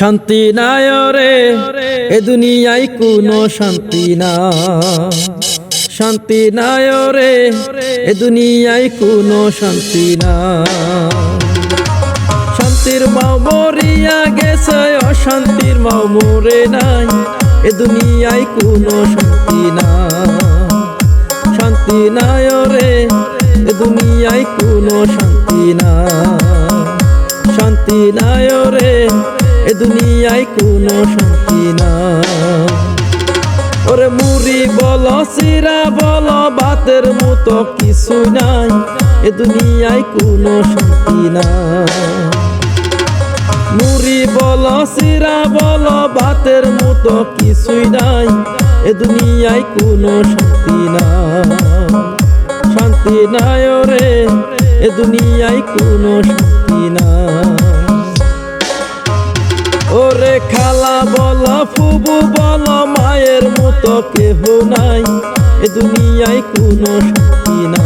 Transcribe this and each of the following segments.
শান্তি নাই রে। এ দুনিয়ায় কোনো শান্তি না। শান্তি নাই রে। এ দুনিয়ায় কোনো শান্তি না। শান্তির মাও মরিয়া গেছে, অশান্তির মাও মরে নাই। এ দুনিয়ায় কোনো শান্তি না। শান্তি নাই রে। এ দুনিয়ায় কোনো শান্তি না। শান্তি নাই রে। এ দুনিয়ায় কোনো শান্তি না ওরে মুড়ি বল সিরা বল বাতের মতো কিছু নাই। এ দুনিয়ায় কোনো শান্তি না মুড়ি বল সিরা বল বাতের মতো কিছুই নাই। এ দুনিয়ায় কোনো শান্তি না শান্তি নাই রে এ দুনিয়ায় কোনো শান্তি না ওরে খালা বল, ফুবু বল, মায়ের মতো কেহ নাই। এ দুনিয়ায় কোনো শান্তি না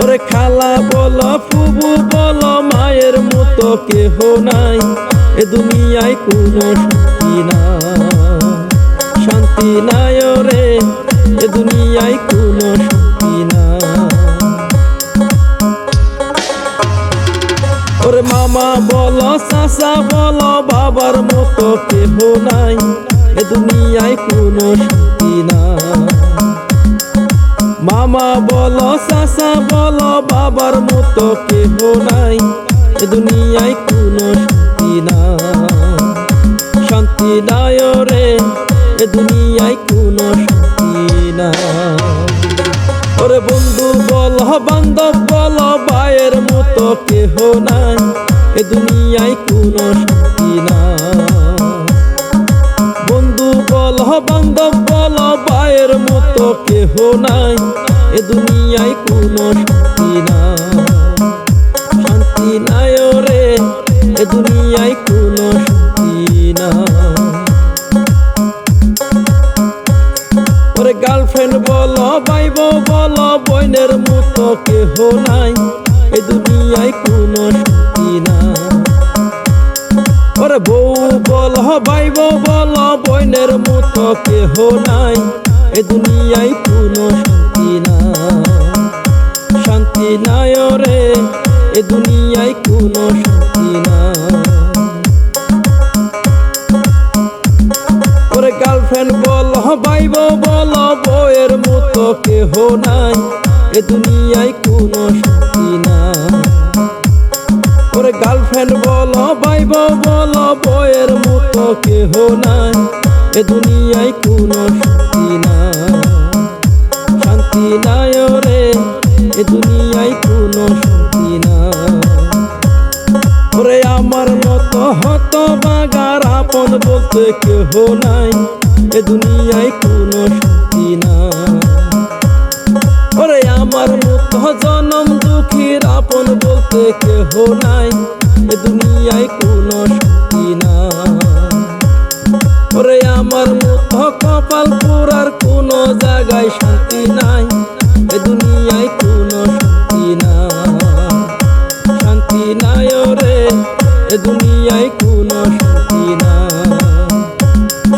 ওরে খালা বল, ফুবু বল, মায়ের মতো কেহ নাই। এ দুনিয়ায় কোনো শান্তি না শান্তি নাই রে এ দুনিয়ায় কোনো শান্তি না মামা বল, চাচা বল, বাবার মতো কেহ নাই। এ দুনিয়ায় কোনো শান্তি না মামা বল, চাচা বল, বাবার মতো কেহ নাই। এ দুনিয়ায় কোনো শান্তি না শান্তি নাই রে, এ দুনিয়ায় কোনো শান্তি না ওরে বন্ধু বল, বান্ধব বল বায়ের মতো কেহ নাই। এ দুনিয়ায় কোনো শান্তি না বন্ধু বল বান্ধব বল বায়ের মতো কেহ নাই। এ দুনিয়ায় কোনো শান্তি না শান্তি নাই রে এ দুনিয়ায় কোনো শান্তি না ওরে গার্লফ্রেন্ড বল বাইব বল বইনের মতো কেহ নাই। এ দুনিয়ায় কোনো না। ওরে বউ বল বাইব বল বইনের মতো কেহ নাই। এ দুনিয়ায় কোনো শান্তি না। শান্তি নাই রে এ দুনিয়ায় কোনো শান্তি না। ওরে গার্লফ্রেন্ড বল বাইব বল বইয়ের মতো কেহ নাই। এ দুনিয়ায় এ দুনিয়ায় কোনো শান্তি না শান্তি নাই রে এ দুনিয়ায় কোনো শান্তি না ওরে আমার মতো হত বাগার আপন বলতে কেহ নাই, এ দুনিয়ায় কোনো শান্তি না ওরে আমার মতো জনম দুঃখীর আপন বলতে কেহ নাই কোনো শান্তি না।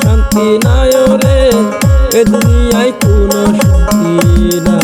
শান্তি নাই রে এ দুনিয়ায় কোনো শান্তি না।